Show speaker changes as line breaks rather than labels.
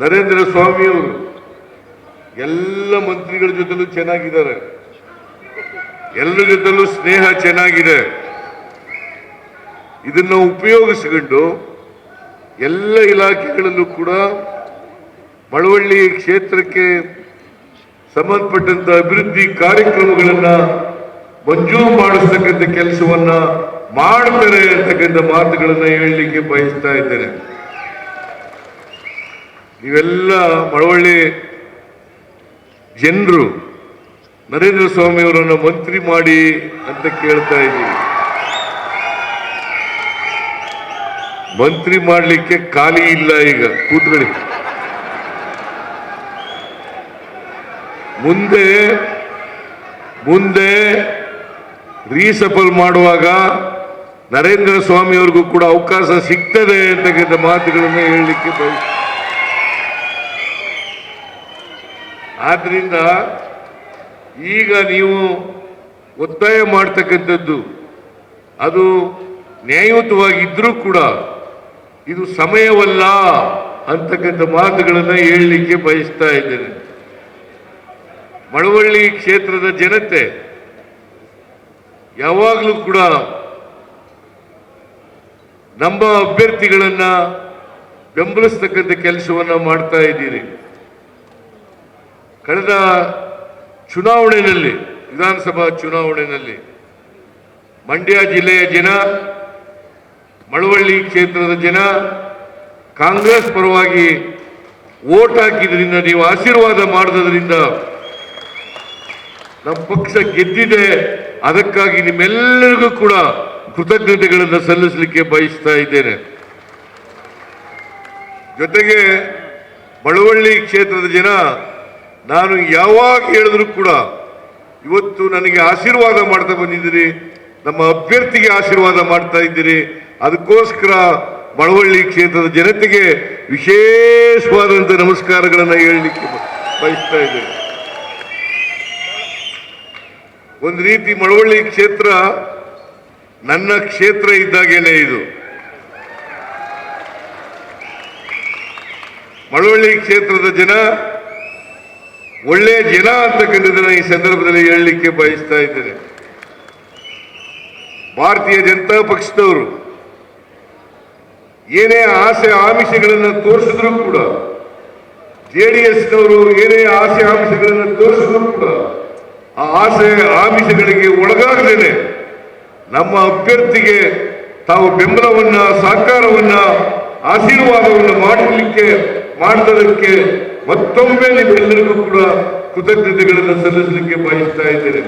ನರೇಂದ್ರ ಸ್ವಾಮಿಯವರು ಎಲ್ಲ ಮಂತ್ರಿಗಳ ಜೊತೆಲೂ ಚೆನ್ನಾಗಿದ್ದಾರೆ. ಎಲ್ಲರ ಜೊತೆಲೂ ಸ್ನೇಹ ಚೆನ್ನಾಗಿದೆ. ಇದನ್ನು ಉಪಯೋಗಿಸಿಕೊಂಡು ಎಲ್ಲ ಇಲಾಖೆಗಳಲ್ಲೂ ಕೂಡ ಮಳವಳ್ಳಿ ಕ್ಷೇತ್ರಕ್ಕೆ ಸಂಬಂಧಪಟ್ಟಂತ ಅಭಿವೃದ್ಧಿ ಕಾರ್ಯಕ್ರಮಗಳನ್ನ ಮಂಜೂರು ಮಾಡಿಸ್ತಕ್ಕಂಥ ಕೆಲಸವನ್ನ ಮಾಡ್ತಾರೆ ಅಂತಕ್ಕಂಥ ಮಾತುಗಳನ್ನು ಹೇಳಲಿಕ್ಕೆ ಬಯಸ್ತಾ ಇದ್ದೇನೆ. ನೀವೆಲ್ಲ ಮಳವಳ್ಳಿ ಜನರು ನರೇಂದ್ರ ಸ್ವಾಮಿ ಅವರನ್ನು ಮಂತ್ರಿ ಮಾಡಿ ಅಂತ ಕೇಳ್ತಾ ಇದ್ದೀವಿ. ಮಂತ್ರಿ ಮಾಡಲಿಕ್ಕೆ ಖಾಲಿ ಇಲ್ಲ ಈಗ, ಕೂತ್ಕೊಳ್ಳಿ. ಮುಂದೆ ಮುಂದೆ ರೀಸಫಲ್ ಮಾಡುವಾಗ ನರೇಂದ್ರ ಸ್ವಾಮಿ ಅವ್ರಿಗೂ ಕೂಡ ಅವಕಾಶ ಸಿಗ್ತದೆ ಅಂತಕ್ಕಂಥ ಮಾತುಗಳನ್ನು ಹೇಳಲಿಕ್ಕೆ ಬಯಸ್ ಆದ್ರಿಂದ ಈಗ ನೀವು ಒತ್ತಾಯ ಮಾಡ್ತಕ್ಕಂಥದ್ದು, ಅದು ನ್ಯಾಯಯುತವಾಗಿದ್ದರೂ ಕೂಡ ಇದು ಸಮಯವಲ್ಲ ಅಂತಕ್ಕಂಥ ಮಾತುಗಳನ್ನು ಹೇಳಲಿಕ್ಕೆ ಬಯಸ್ತಾ ಇದ್ದೇನೆ. ಮಳವಳ್ಳಿ ಕ್ಷೇತ್ರದ ಜನತೆ ಯಾವಾಗಲೂ ಕೂಡ ನಮ್ಮ ಅಭ್ಯರ್ಥಿಗಳನ್ನ ಬೆಂಬಲಿಸ್ತಕ್ಕಂಥ ಕೆಲಸವನ್ನ ಮಾಡ್ತಾ ಇದ್ದೀರಿ. ಕಳೆದ ಚುನಾವಣೆಯಲ್ಲಿ, ವಿಧಾನಸಭಾ ಚುನಾವಣೆಯಲ್ಲಿ ಮಂಡ್ಯ ಜಿಲ್ಲೆಯ ಜನ, ಮಳವಳ್ಳಿ ಕ್ಷೇತ್ರದ ಜನ, ಕಾಂಗ್ರೆಸ್ ಪರವಾಗಿ ಓಟ್ ಹಾಕಿದ್ರಿಂದ ನೀವು ಆಶೀರ್ವಾದ ಮಾಡಿದ್ರಿಂದ ನಮ್ಮ ಪಕ್ಷ ಗೆದ್ದಿದೆ. ಅದಕ್ಕಾಗಿ ನಿಮ್ಮೆಲ್ಲರಿಗೂ ಕೂಡ ಕೃತಜ್ಞತೆಗಳನ್ನು ಸಲ್ಲಿಸಲಿಕ್ಕೆ ಬಯಸ್ತಾ ಇದ್ದೇನೆ. ಜೊತೆಗೆ ಮಳವಳ್ಳಿ ಕ್ಷೇತ್ರದ ಜನ ನಾನು ಯಾವಾಗ ಹೇಳಿದ್ರು ಕೂಡ ಇವತ್ತು ನನಗೆ ಆಶೀರ್ವಾದ ಮಾಡ್ತಾ ಬಂದಿದ್ದೀರಿ, ನಮ್ಮ ಅಭ್ಯರ್ಥಿಗೆ ಆಶೀರ್ವಾದ ಮಾಡ್ತಾ ಇದ್ದೀರಿ. ಅದಕ್ಕೋಸ್ಕರ ಮಳವಳ್ಳಿ ಕ್ಷೇತ್ರದ ಜನತೆಗೆ ವಿಶೇಷವಾದಂಥ ನಮಸ್ಕಾರಗಳನ್ನು ಹೇಳಲಿಕ್ಕೆ ಬಯಸ್ತಾ ಇದ್ದೇನೆ. ಒಂದು ರೀತಿ ಮಳವಳ್ಳಿ ಕ್ಷೇತ್ರ ನನ್ನ ಕ್ಷೇತ್ರ ಇದ್ದಾಗೇನೆ ಇದು. ಮಳವಳ್ಳಿ ಕ್ಷೇತ್ರದ ಜನ ಒಳ್ಳೆಯ ಜನ ಅಂತಕ್ಕಂಥದ್ದನ್ನು ಈ ಸಂದರ್ಭದಲ್ಲಿ ಹೇಳಲಿಕ್ಕೆ ಬಯಸ್ತಾ ಇದ್ದೇನೆ. ಭಾರತೀಯ ಜನತಾ ಪಕ್ಷದವರು ಏನೇ ಆಸೆ ಆಮಿಷಗಳನ್ನು ತೋರಿಸಿದ್ರು ಕೂಡ, ಜೆ ಡಿ ಎಸ್ನವರು ಏನೇ ಆಸೆ ಆಮಿಷಗಳನ್ನು ತೋರಿಸಿದ್ರು ಕೂಡ, ಆ ಆಸೆ ಆಮಿಷಗಳಿಗೆ ಒಳಗಾಗದೇನೆ ನಮ್ಮ ಅಭ್ಯರ್ಥಿಗೆ ತಾವು ಬೆಂಬಲವನ್ನ, ಸಹಕಾರವನ್ನ, ಆಶೀರ್ವಾದವನ್ನು ಮಾಡಲಿಕ್ಕೆ ಮಾಡಿದದಕ್ಕೆ ಮತ್ತೊಮ್ಮೆ ನಿಮ್ಮೆಲ್ಲರಿಗೂ ಕೂಡ ಕೃತಜ್ಞತೆಗಳನ್ನು ಸಲ್ಲಿಸಲಿಕ್ಕೆ ಬಯಸ್ತಾ ಇದ್ದೇನೆ.